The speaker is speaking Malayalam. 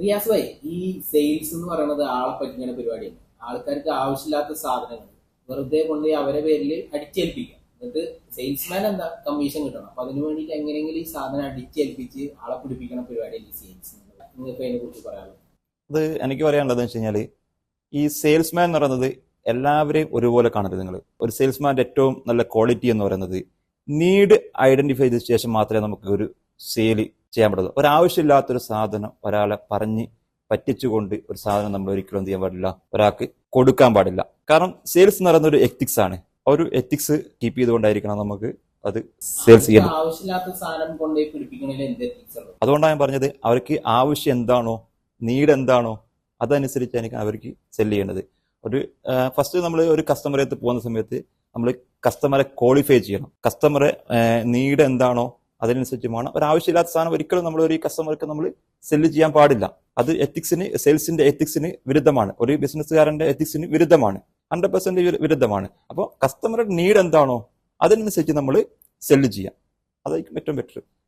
റിയാസ് ഭായി ഈ സെയിൽസ് എന്ന് പറയുന്നത് ആളെ പറ്റിക്കുന്ന പരിപാടിയാണ് ആൾക്കാർക്ക് ആവശ്യമില്ലാത്ത സാധനങ്ങൾ. വെറുതെ കൊണ്ട് അവരെ പേരിൽ അടിച്ചേൽപ്പിക്കുക. എന്നിട്ട് സെയിൽസ്മാൻ എന്താ? കമ്മീഷൻ കിട്ടണം. അപ്പൊ അതിന് വേണ്ടിയിട്ട് എങ്ങനെയെങ്കിലും ഈ സാധനം അടിച്ചേൽപ്പിച്ച് ആളെ പിടിപ്പിക്കണ പരിപാടിയാണ് ഈ സെയിൽസ് നിങ്ങൾക്ക് അതിനെ കുറിച്ച് പറയാനുള്ളത്? അത് എനിക്ക് പറയാനുള്ളത് വെച്ച് കഴിഞ്ഞാൽ ഈ സെയിൽസ്മാൻ എന്ന് പറയുന്നത് എല്ലാവരെയും ഒരുപോലെ കാണരുത് നിങ്ങൾ ഒരു സെയിൽസ്മാന്റെ ഏറ്റവും നല്ല ക്വാളിറ്റി എന്ന് പറയുന്നത് നീഡ് ഐഡന്റിഫൈ ചെയ്ത ശേഷം മാത്രമേ നമുക്ക് ഒരു സെയിൽ ചെയ്യാൻ പറ്റുന്നത് ഒരാവശ്യമില്ലാത്തൊരു സാധനം ഒരാളെ പറഞ്ഞ് പറ്റിച്ചുകൊണ്ട് ഒരു സാധനം നമ്മൾ ഒരിക്കലും എന്ത് ചെയ്യാൻ പാടില്ല. ഒരാൾക്ക് കൊടുക്കാൻ പാടില്ല. കാരണം സെയിൽസ് എന്ന് പറയുന്ന ഒരു എത്തിക്സ് ആണ്. ആ ഒരു എത്തിക്സ് കീപ്പ് ചെയ്തുകൊണ്ടായിരിക്കണം നമുക്ക് അത് സെയിൽസ് ഉള്ളത്? അതുകൊണ്ടാണ് ഞാൻ പറഞ്ഞത് അവർക്ക് ആവശ്യം എന്താണോ നീഡ് എന്താണോ അതനുസരിച്ചായിരിക്കും അവർക്ക് സെൽ ചെയ്യേണ്ടത്. ഒരു ഫസ്റ്റ് നമ്മൾ ഒരു കസ്റ്റമറെ അടുത്ത് പോകുന്ന സമയത്ത് നമ്മൾ കസ്റ്റമറെ ക്വാളിഫൈ ചെയ്യണം. കസ്റ്റമറെ നീഡ് എന്താണോ അതിനനുസരിച്ച് ഒരാവശ്യമില്ലാത്ത സാധനം ഒരിക്കലും നമ്മൾ ഒരു കസ്റ്റമർക്ക് നമ്മൾ സെല്ല് ചെയ്യാൻ പാടില്ല. അത് എത്തിക്സിന് സെയിൽസിന്റെ എത്തിക്സിന് വിരുദ്ധമാണ്. ഒരു ബിസിനസ്സുകാരന്റെ എത്തിക്സിന് വിരുദ്ധമാണ്. ഹൺഡ്രഡ് പെർസെന്റ് വിരുദ്ധമാണ്. അപ്പോൾ കസ്റ്റമറുടെ നീഡ് എന്താണോ അതിനനുസരിച്ച് നമ്മൾ സെല്ല് ചെയ്യാം. അതായിരിക്കും ഏറ്റവും ബെറ്റർ